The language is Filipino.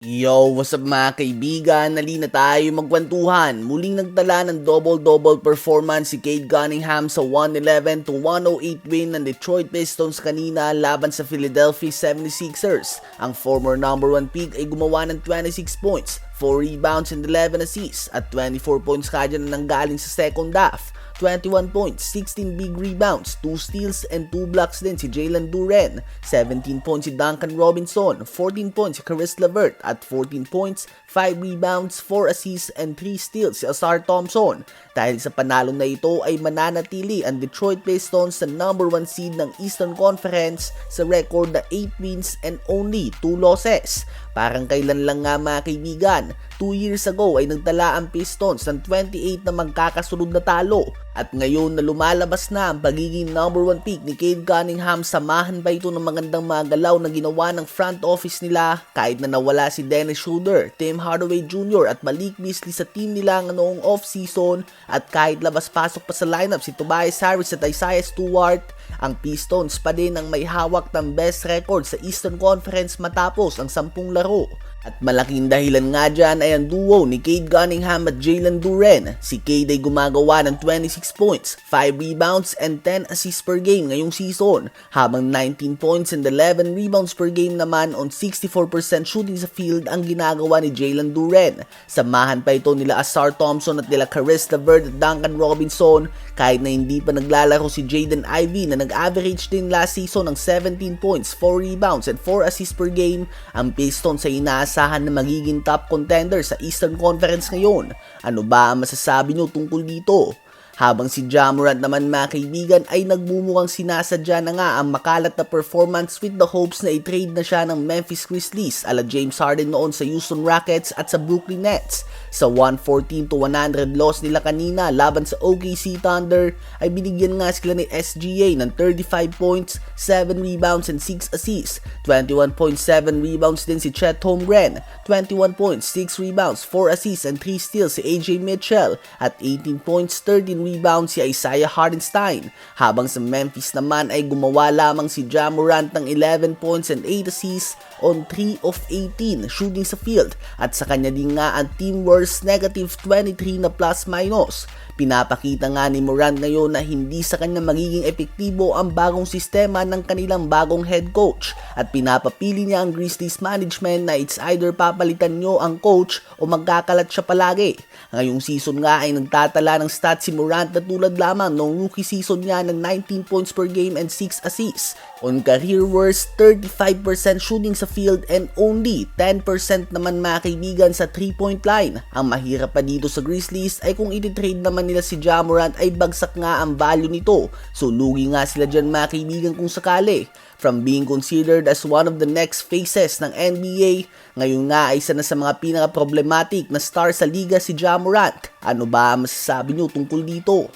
Yo, what's up mga kaibigan? Nali na tayo magkwentuhan. Muling nagtala ng double-double performance si Cade Cunningham sa 111 to 108 win ng Detroit Pistons kanina laban sa Philadelphia 76ers. Ang former number 1 pick ay gumawa ng 26 points, 4 rebounds and 11 assists at 24 points kadya na nanggaling sa second half. 21 points, 16 big rebounds, 2 steals and 2 blocks din si Jalen Duren. 17 points si Duncan Robinson, 14 points si Chris Levert at 14 points, 5 rebounds, 4 assists and 3 steals si Asar Thompson. Dahil sa panalo na ito ay mananatili ang Detroit Pistons sa number 1 seed ng Eastern Conference sa record na 8 wins and only 2 losses. Parang kailan lang nga mga kaibigan, 2 years ago ay nagtala ang Pistons ng 28 na magkakasunod na talo. At ngayon na lumalabas na ang pagiging number 1 pick ni Cade Cunningham, samahan ba ito ng magandang mga galaw na ginawa ng front office nila kahit na nawala si Dennis Schroeder, Tim Hardaway Jr. at Malik Beasley sa team nila noong off-season at kahit labas-pasok pa sa lineup si Tobias Harris at Isaiah Stewart, ang Pistons pa din ang may hawak ng best record sa Eastern Conference matapos ang 10 laro. At malaking dahilan nga dyan ay ang duo ni Cade Cunningham at Jalen Duren. Si Cade ay gumagawa ng 26 points, 5 rebounds and 10 assists per game ngayong season, habang 19 points and 11 rebounds per game naman on 64% shooting sa field ang ginagawa ni Jalen Duren. Samahan pa ito nila Asar Thompson at nila Caris LeVert at Duncan Robinson kahit na hindi pa naglalaro si Jaden Ivey na nag-average din last season ng 17 points, 4 rebounds and 4 assists per game, ang Pistons ay inaasahan na magiging top contender sa Eastern Conference ngayon. Ano ba ang masasabi nyo tungkol dito? Habang si Jamorant naman mga kaibigan ay nagmumukhang sinasadya na nga ang makalat na performance with the hopes na i-trade na siya ng Memphis Grizzlies ala James Harden noon sa Houston Rockets at sa Brooklyn Nets. Sa 114 to 100 loss nila kanina laban sa OKC Thunder ay binigyan nga sila ni SGA ng 35 points, 7 rebounds and 6 assists. 21.7 rebounds din si Chet Holmgren, 21 points, 6 rebounds, 4 assists and 3 steals si AJ Mitchell at 18 points, 13 rebounds si Isaiah Hardenstein. Habang sa Memphis naman ay gumawa lamang si Ja Morant ng 11 points and 8 assists on 3 of 18 shooting sa field at sa kanya din nga ang team worst negative 23 na plus minus. Pinapakita nga ni Morant ngayon na hindi sa kanya magiging epektibo ang bagong sistema ng kanilang bagong head coach at pinapapili niya ang Grizzlies management na it's either papalitan nyo ang coach o magkakalat siya palagi. Ngayong season nga ay nagtatala ng stats si Morant na tulad lamang noong rookie season niya ng 19 points per game and 6 assists. On career worst, 35% shooting sa field and only 10% naman mga kaibigan sa 3-point line. Ang mahirap pa dito sa Grizzlies ay kung ititrade naman nila si Jamorant ay bagsak nga ang value nito. So lugi nga sila dyan mga kaibigan kung sakali. From being considered as one of the next faces ng NBA, ngayon nga ay isa na sa mga pinaka-problematic na star sa liga si Jamorant. Ano ba ang masasabi nyo tungkol dito?